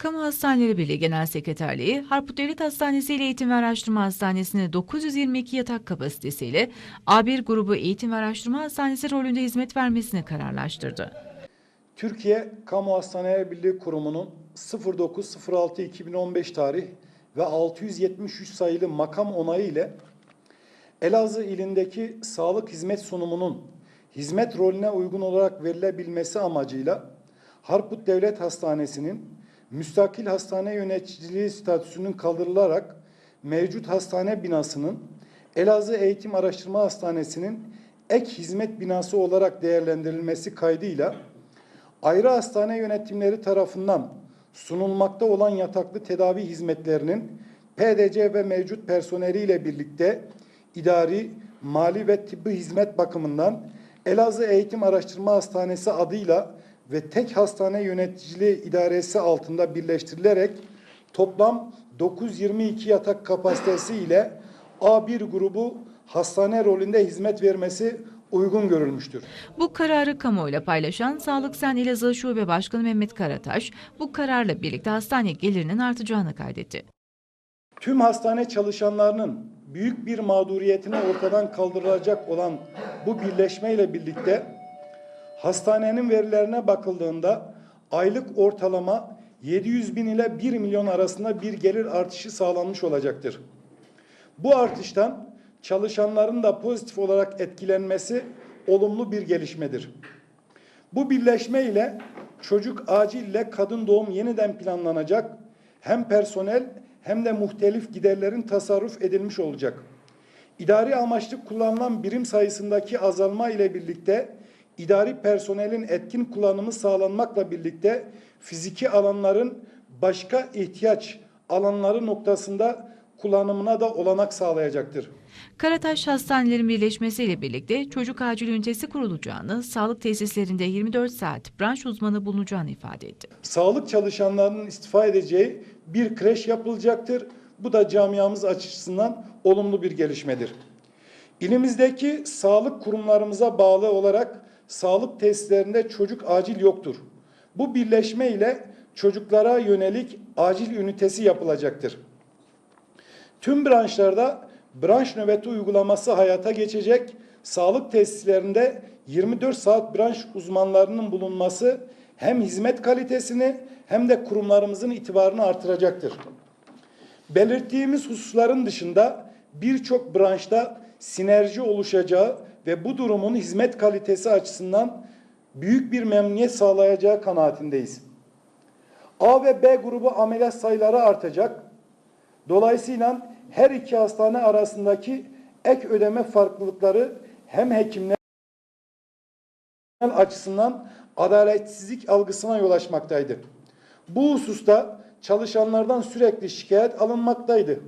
Kamu Hastaneleri Birliği Genel Sekreterliği, Harput Devlet Hastanesi ile Eğitim ve Araştırma Hastanesi'ne 922 yatak kapasitesiyle A1 grubu Eğitim ve Araştırma Hastanesi rolünde hizmet vermesini kararlaştırdı. Türkiye Kamu Hastaneleri Birliği Kurumu'nun 09.06.2015 tarih ve 673 sayılı makam onayı ile Elazığ ilindeki sağlık hizmet sunumunun hizmet rolüne uygun olarak verilebilmesi amacıyla Harput Devlet Hastanesi'nin müstakil hastane yöneticiliği statüsünün kaldırılarak mevcut hastane binasının Elazığ Eğitim Araştırma Hastanesi'nin ek hizmet binası olarak değerlendirilmesi kaydıyla ayrı hastane yönetimleri tarafından sunulmakta olan yataklı tedavi hizmetlerinin PDC ve mevcut personeliyle birlikte idari, mali ve tıbbi hizmet bakımından Elazığ Eğitim Araştırma Hastanesi adıyla ve tek hastane yöneticiliği idaresi altında birleştirilerek toplam 922 yatak kapasitesi ile A1 grubu hastane rolünde hizmet vermesi uygun görülmüştür. Bu kararı kamuoyuyla paylaşan Sağlık Sen Elazığ Şube Başkanı Mehmet Karataş, bu kararla birlikte hastane gelirinin artacağını kaydetti. Tüm hastane çalışanlarının büyük bir mağduriyetini ortadan kaldırılacak olan bu birleşmeyle birlikte hastanenin verilerine bakıldığında aylık ortalama 700 bin ile 1 milyon arasında bir gelir artışı sağlanmış olacaktır. Bu artıştan çalışanların da pozitif olarak etkilenmesi olumlu bir gelişmedir. Bu birleşme ile çocuk acil ile kadın doğum yeniden planlanacak. Hem personel hem de muhtelif giderlerin tasarruf edilmiş olacak. İdari amaçlı kullanılan birim sayısındaki azalma ile birlikte idari personelin etkin kullanımı sağlanmakla birlikte fiziki alanların başka ihtiyaç alanları noktasında kullanımına da olanak sağlayacaktır. Karataş hastanelerin birleşmesiyle birlikte çocuk acil ünitesi kurulacağını, sağlık tesislerinde 24 saat branş uzmanı bulunacağını ifade etti. Sağlık çalışanlarının istifa edeceği bir kreş yapılacaktır. Bu da camiamız açısından olumlu bir gelişmedir. İlimizdeki sağlık kurumlarımıza bağlı olarak sağlık tesislerinde çocuk acil yoktur. Bu birleşme ile çocuklara yönelik acil ünitesi yapılacaktır. Tüm branşlarda branş nöbeti uygulaması hayata geçecek. Sağlık tesislerinde 24 saat branş uzmanlarının bulunması hem hizmet kalitesini hem de kurumlarımızın itibarını artıracaktır. Belirttiğimiz hususların dışında birçok branşta sinerji oluşacağı ve bu durumun hizmet kalitesi açısından büyük bir memnuniyet sağlayacağı kanaatindeyiz. A ve B grubu ameliyat sayıları artacak. Dolayısıyla her iki hastane arasındaki ek ödeme farklılıkları hem hekimler açısından adaletsizlik algısına yol açmaktaydı. Bu hususta çalışanlardan sürekli şikayet alınmaktaydı.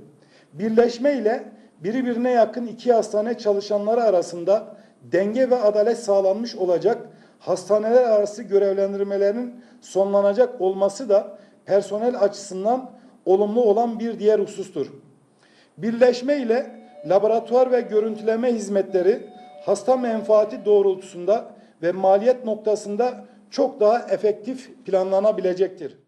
Birleşme ile birbirine yakın iki hastane çalışanları arasında denge ve adalet sağlanmış olacak. Hastaneler arası görevlendirmelerin sonlanacak olması da personel açısından olumlu olan bir diğer husustur. Birleşme ile laboratuvar ve görüntüleme hizmetleri hasta menfaati doğrultusunda ve maliyet noktasında çok daha efektif planlanabilecektir.